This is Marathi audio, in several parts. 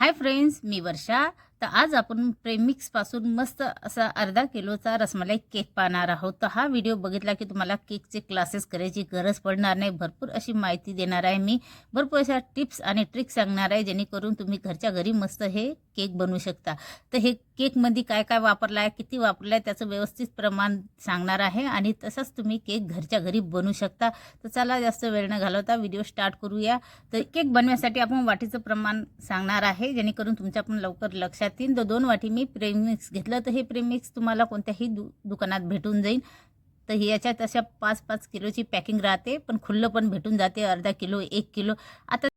हाय फ्रेंड्स मी वर्षा. तर आज आपण प्रेमिक्सपासून मस्त असा अर्धा किलोचा रसमलाई केक पाहणार आहोत. तर हा व्हिडिओ बघितला की तुम्हाला केकचे क्लासेस करायची गरज पडणार नाही. भरपूर अशी माहिती देणार आहे मी. भरपूर अशा टिप्स आणि ट्रिक्स सांगणार आहे जेणेकरून तुम्ही घरच्या घरी मस्त हे केक बनवू शकता. तर हे केकमध्ये काय काय वापरलं आहे किती वापरलं आहे त्याचं व्यवस्थित प्रमाण सांगणार आहे आणि तसंच तुम्ही केक घरच्या घरी बनवू शकता. तर चला जास्त वेळ न घालवता व्हिडिओ स्टार्ट करूया. तर केक बनवण्यासाठी आपण वाटीचं प्रमाण सांगणार आहे जेणेकरून तुमच्या पण लवकर लक्षात येईल तर दोन वाटी मी प्रेमिक्स घेतलं. तर हे प्रेमिक्स तुम्हाला कोणत्याही दु दुकानात भेटून जाईल. तर याच्यात अशा पाच पाच किलोची पॅकिंग राहते पण खुल्लं पण भेटून जाते अर्धा किलो एक किलो. आता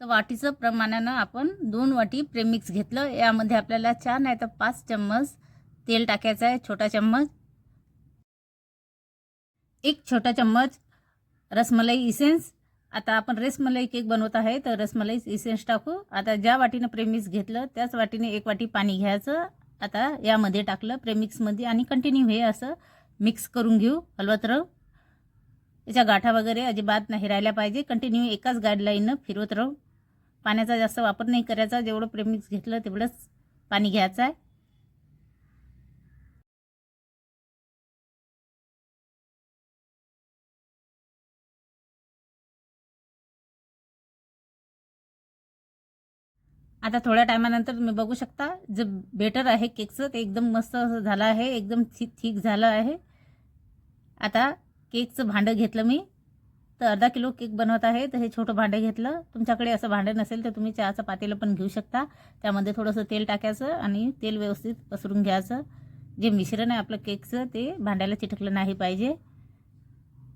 तर वाटीचं प्रमाणानं आपण दोन वाटी प्रेमिक्स घेतलं. यामध्ये आपल्याला चार नाही तर पाच चम्मच तेल टाकायचं आहे छोटा चम्मच. एक छोटा चम्मच रसमलाई इसेन्स आता आपण रसमलाई केक बनवत आहे तर रसमलाई इसेन्स टाकू. आता ज्या वाटीनं प्रेमिक्स घेतलं त्याच वाटीने एक वाटी पाणी घ्यायचं. आता यामध्ये टाकलं प्रेमिक्समध्ये आणि कंटिन्यू हे असं मिक्स करून घेऊ. हलवत राहू. याच्या गाठा वगैरे अजिबात नाही राहिल्या पाहिजे. कंटिन्यू एकाच गाईडलाईननं फिरवत राहू. पाण्याचा जास्त वापर नाही करायचा. जेवढं प्रेमिक्स घेतलं तेवढंच पाणी घ्यायचं आहे. आता थोड्या टायमानंतर तुम्ही बघू शकता जे बेटर आहे केकचं ते एकदम मस्त असं झालं आहे एकदम थिक थिक झालं आहे. आता केकचं भांडं घेतलं मी. तर अर्धा किलो केक बनवत आहे तर हे छोटं भांडं घेतलं. तुमच्याकडे असं भांडं नसेल तर तुम्ही चहाचं पातेलं पण घेऊ शकता. त्यामध्ये थोडंसं तेल टाकायचं आणि तेल व्यवस्थित पसरून घ्यायचं. जे मिश्रण आहे आपलं केकचं ते भांड्याला चिटकलं नाही पाहिजे.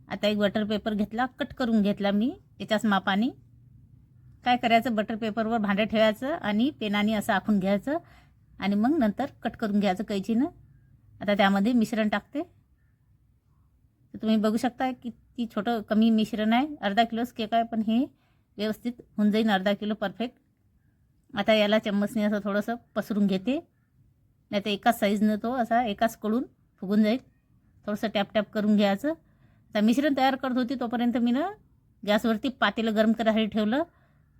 आता एक बटर पेपर घेतला कट करून घेतला मी याच्याच मापाने. काय करायचं? बटर पेपरवर भांडं ठेवायचं आणि पेनाने असं आखून घ्यायचं आणि मग नंतर कट करून घ्यायचं कैचीनं. आता त्यामध्ये मिश्रण टाकते. तर तुम्ही बघू शकता किती छोटं कमी मिश्रण आहे. अर्धा किलोच केक आहे पण हे व्यवस्थित होऊन जाईल अर्धा किलो परफेक्ट आता याला चम्मचने असं थोडंसं पसरून घेते. नाही तर एकाच साईजनं तो असा एकाच कडून फुगून जाईल. थोडंसं टॅप टॅप करून घ्यायचं. आता मिश्रण तयार करत होती तोपर्यंत मी ना गॅसवरती पातेलं गरम करायसाठी ठेवलं.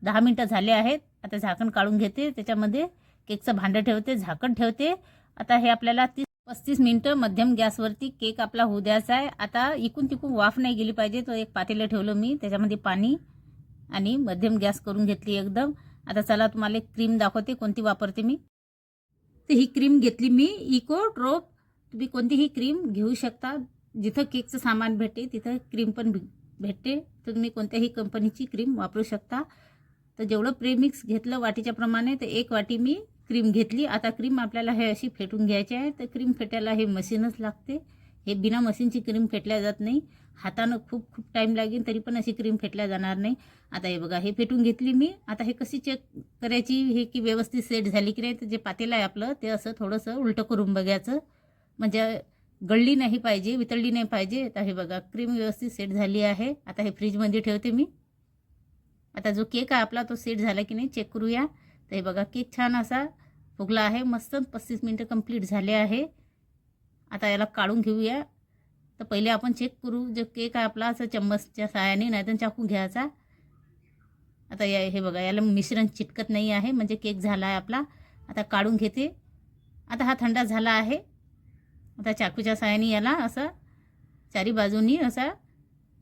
दहा मिनटं झाले आहेत. आता झाकण काढून घेते. त्याच्यामध्ये केकचं भांडं ठेवते. झाकण ठेवते. आता हे आपल्याला तीस पस्तीस मिनटं मध्यम गॅसवरती केक आपला होऊ द्यायचा आहे. आता इकून तिकून वाफ नाही गेली पाहिजे. तो एक पातेलं ठेवलं मी. त्याच्यामध्ये पाणी आणि मध्यम गॅस करून घेतली एकदम. आता चला तुम्हाला एक क्रीम दाखवते. कोणती वापरते मी? तर ही क्रीम घेतली मी. इको ट्रोप. तुम्ही कोणतीही क्रीम घेऊ शकता. जिथं केकचं सामान भेटते तिथं क्रीम पण भेटते. तर तुम्ही कोणत्याही कंपनीची क्रीम वापरू शकता. तर जेवढं प्रेमिक्स घेतलं वाटीच्या प्रमाणे तर एक वाटी मी क्रीम घेतली. आता क्रीम आपल्याला हे अशी फेटून घ्यायची आहे. तर क्रीम फेटायला हे मशीनच लागते. हे बिना मशीनची क्रीम फेटल्या जात नाही. हातानं खूप खूप टाईम लागेल तरी पण अशी क्रीम फेटल्या जाणार नाही. आता हे बघा हे फेटून घेतली मी. आता हे कशी चेक करायची? हे की व्यवस्थित सेट झाली की नाही? तर जे पातेलं आहे आपलं ते असं थोडंसं उलटं करून बघायचं. म्हणजे गळली नाही पाहिजे वितळली नाही पाहिजे. आता हे बघा क्रीम व्यवस्थित सेट झाली आहे. आता हे फ्रीजमध्ये ठेवते मी. आता जो केक आहे आपला तो सेट झाला की नाही चेक करूया. तर हे बघा केक छान असा फुगला आहे. मस्त पस्तीस मिनटं कंप्लीट झाले आहे. आता याला काढून घेऊया. तर पहिले आपण चेक करू जो केक आहे आपला असं चम्मचच्या साहाय्याने नाहीतर चाकू घ्यायचा. आता या हे बघा याला मिश्रण चिटकत नाही आहे म्हणजे केक झाला आहे आपला. आता काढून घेते. आता हा थंडा झाला आहे. आता चाकूच्या साहाय्याने याला असं चारी बाजूनी असा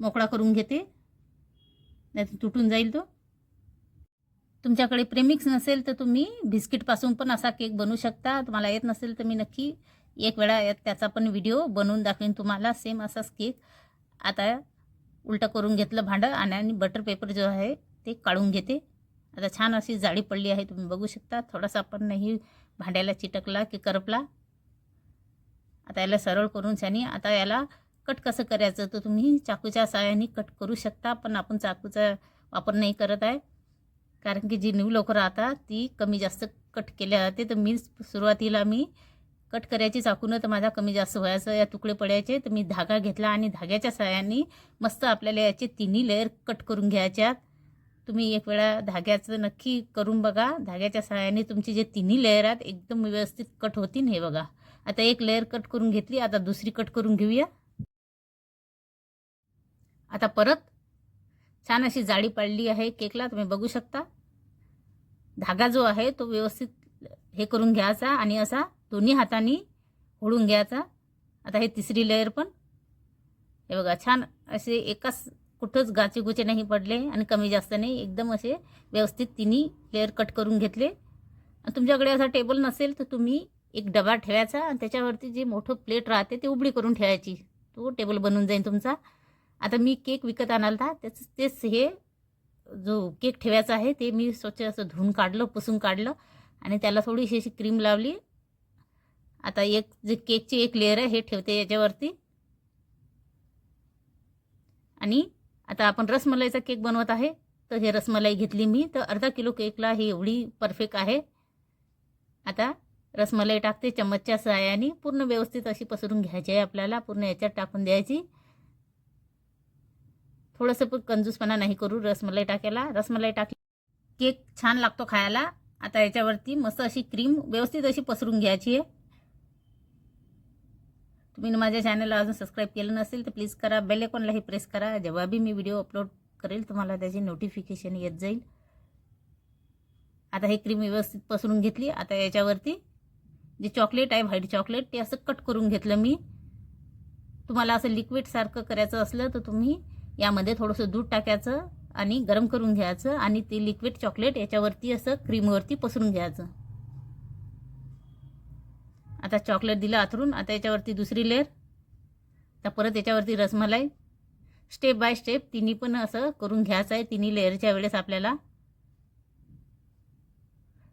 मोकळा करून घेते. नाही तुटून जाईल तो. तुमच्याकडे प्रेमिक्स नसेल तर तुम्ही बिस्किटपासून पण असा केक बनवू शकता. तुम्हाला येत नसेल तर मी नक्की एक वेळा त्याचा पण व्हिडिओ बनवून दाखवेन तुम्हाला. सेम असाच केक आता उलटं करून घेतलं भांडं आणि आणि बटर पेपर जो आहे ते काढून घेते. आता छान अशी जाळी पडली आहे तुम्ही बघू शकता. थोडासा पण नाही भांड्याला चिटकला की करपला. आता याला सरळ करून छानी आता याला कट कसं करायचं? तर तुम्ही चाकूच्या साहाय्याने कट करू शकता पण आपण चाकूचा वापर नाही करत आहे. कारण की जी न्यू लोकं राहतात ती कमी जास्त कट केल्या जाते. तर मी सुरुवातीला मी कट करायची चाकूनं तर माझा कमी जास्त व्हायचं या तुकडे पडायचे. तर मी धागा घेतला आणि धाग्याच्या साहाय्याने मस्त आपल्याला याचे तिन्ही लेअर कट करून घ्यायच्यात तुम्ही एक वेळा धाग्याचं नक्की करून बघा. धाग्याच्या सहाय्याने तुमचे जे तिन्ही लेअर आहेत एकदम व्यवस्थित कट होतील हे बघा. आता एक लेअर कट करून घेतली आता दुसरी कट करून घेऊया. आता परत? छान अशी जाळी पाडली आहे केकला तुम्ही बघू शकता. धागा जो आहे तो व्यवस्थित हे करून घ्यायचा आणि असा दोन्ही हाताने ओढून घ्यायचा. आता हे तिसरी लेअर पण. हे बघा छान असे एकाच कुठंच गाचे गुचे नाही पडले आणि कमी जास्त नाही एकदम असे व्यवस्थित तिन्ही लेअर कट करून घेतले. आणि तुमच्याकडे असा टेबल नसेल तर तुम्ही एक डबा ठेवायचा आणि त्याच्यावरती जे मोठं प्लेट राहते ते उबडी करून ठेवायची. तो टेबल बनून जाईल तुमचा. आता मी केक विकत आणाला था त्याच तेच हे जो केक ठेवायचा आहे ते मी स्वच्छ असं धुवून काढलं पुसून काढलं आणि त्याला थोडीशी अशी क्रीम लावली. आता एक जे केकची एक लेअर आहे हे ठेवते याच्यावरती. आणि आता आपण रसमलाईचा केक बनवत आहे तर हे रसमलाई घेतली मी तर अर्धा किलो केकला ही एवढी परफेक्ट आहे. आता रसमलाई टाकते चम्मचच्या सहाय्याने पूर्ण व्यवस्थित अशी पसरून घ्यायची आहे आपल्याला पूर्ण याच्यात टाकून द्यायची. थोडंसं पण कंजूसपणा नाही करू. रसमलाई टाकायला. रसमलाई टाकली. केक छान लागतो खायला. आता याच्यावरती मस्त अशी क्रीम व्यवस्थित अशी पसरून घ्यायची आहे. तुम्ही माझ्या चॅनलला अजून सबस्क्राईब केलं नसेल तर प्लीज करा. बेल आयकॉनलाही प्रेस करा. जेव्हा बी मी व्हिडिओ अपलोड करेल तुम्हाला त्याची नोटिफिकेशन येत जाईल. आता हे क्रीम व्यवस्थित पसरून घेतली. आता याच्यावरती जे चॉकलेट आहे व्हाईट चॉकलेट ते असं कट करून घेतलं मी. तुम्हाला असं लिक्विडसारखं करायचं असलं तर तुम्ही यामध्ये थोडंसं दूध टाकायचं आणि गरम करून घ्यायचं आणि ते लिक्विड चॉकलेट याच्यावरती असं क्रीमवरती पसरून घ्यायचं. आता चॉकलेट दिलं आथरून आता याच्यावरती दुसरी लेअर आता परत याच्यावरती रसमलाई. स्टेप बाय स्टेप तिन्ही पण असं करून घ्यायचं आहे तिन्ही लेअरच्या वेळेस आपल्याला.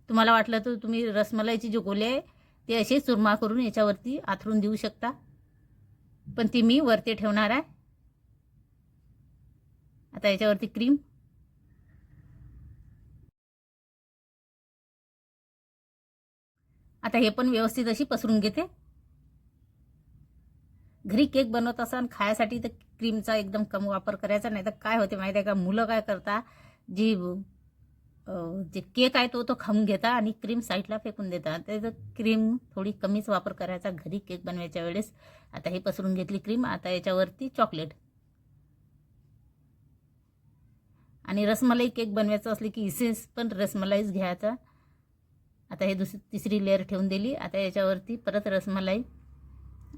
तुम्हाला वाटलं तर तुम्ही रसमलाईची जे गोले आहे ते असे चुरमा करून याच्यावरती आथरून देऊ शकता. पण ती मी वरती ठेवणार आहे. आता याच्यावरती क्रीम आता हे पण व्यवस्थित अशी पसरून घेते. घरी केक बनवत असाल खायसाठी तर क्रीमचा एकदम कम वापर करायचा नाही तर काय होते माहिती आहे का? मुलं काय करता जी जे केक आहे तो तो खाऊन घेता आणि क्रीम साईडला फेकून देतात त्याचं क्रीम थोडी कमीच वापर करायचा घरी केक बनवायच्या वेळेस. आता हे पसरून घेतली क्रीम आता याच्यावरती चॉकलेट आणि रसमलाई केक बनवायचं असले की इसेन्स पण रसमलाईच घ्यायचा. आता हे दुसरी तिसरी लेअर ठेवून दिली. आता याच्यावरती परत रसमलाई.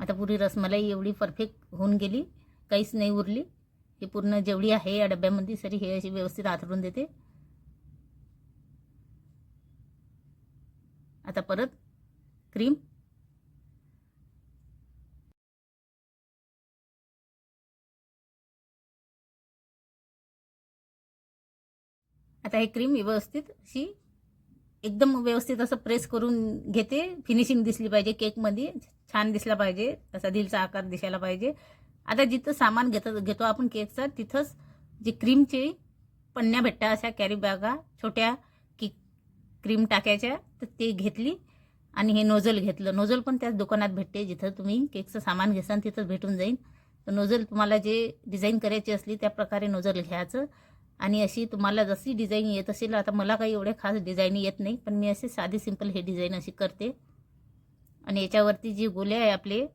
आता पुरी रसमलाई एवढी परफेक्ट होऊन गेली. काहीच नाही उरली. हे पूर्ण जेवढी आहे या डब्यामध्ये सरी हे अशी व्यवस्थित आथरून देते. आता परत क्रीम आता हे क्रीम व्यवस्थित अशी एकदम व्यवस्थित असं प्रेस करून घेते. फिनिशिंग दिसली पाहिजे केकमध्ये छान दिसला पाहिजे. असा दिलचा आकार दिसायला पाहिजे. आता जिथं सामान घेत घेतो आपण केकचा तिथंच जे क्रीमचे पन्न्या भेटतात अशा कॅरी बॅगा छोट्या की क्रीम टाकायच्या तर ते घेतली आणि हे नोझल घेतलं. नोझल पण त्याच दुकानात भेटते जिथं तुम्ही केकचं सामान घेसान तिथंच भेटून जाईल. तर नोझल तुम्हाला जे डिझाईन करायची असली त्या प्रकारे नोझल घ्यायचं. आणि अशी तुम्हाला जशी डिझाईन येत असेल आता मला काही एवढे खास डिझाईन येत नाही पण मी असे साधी सिंपल हे डिझाईन अशी करते. आणि याच्यावरती जे गोले आहे आपले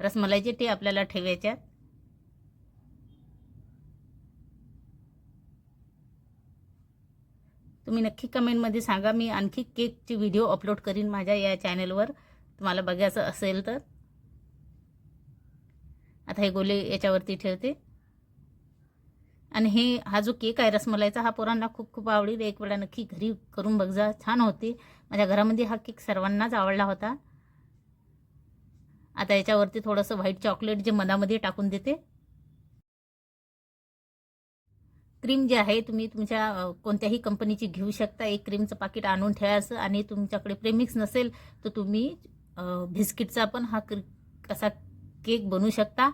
रसमलाईचे ते आपल्याला ठेवायच्यात. तुम्ही नक्की कमेंटमध्ये सांगा मी आणखी केकचे व्हिडिओ अपलोड करीन माझ्या या चॅनलवर तुम्हाला बघायचं असेल तर. आता हे गोले याच्यावरती ठेवते. आणि हे हा जो केक आहे रसमलाईचा हा पोरांना खूप खूप आवडेल. एक वेळा नक्की घरी करून बघ जा छान होते. माझ्या घरामध्ये हा केक सर्वांनाच आवडला होता. आता याच्यावरती थोडंसं व्हाईट चॉकलेट जे मधामध्ये टाकून देते. क्रीम जे आहे तुम्ही तुमच्या कोणत्याही कंपनीची घेऊ शकता. एक क्रीमचं पाकिट आणून ठेवायचं आणि तुमच्याकडे प्रेमिक्स नसेल तर तुम्ही बिस्किटचा पण हा क्री असा केक बनवू शकता.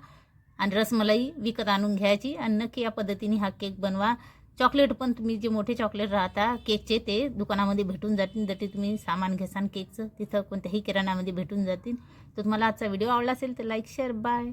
आणि रसमलाई विकत आणून घ्यायची आणि नक्की या पद्धतीने हा केक बनवा. चॉकलेट पण तुम्ही जे मोठे चॉकलेट राहता केकचे ते दुकानामध्ये भेटून जातील. जर ते तुम्ही सामान घेसान केकचं तिथं कोणत्याही किराणामध्ये भेटून जातील. तर तुम्हाला आजचा व्हिडिओ आवडला असेल तर लाईक शेअर बाय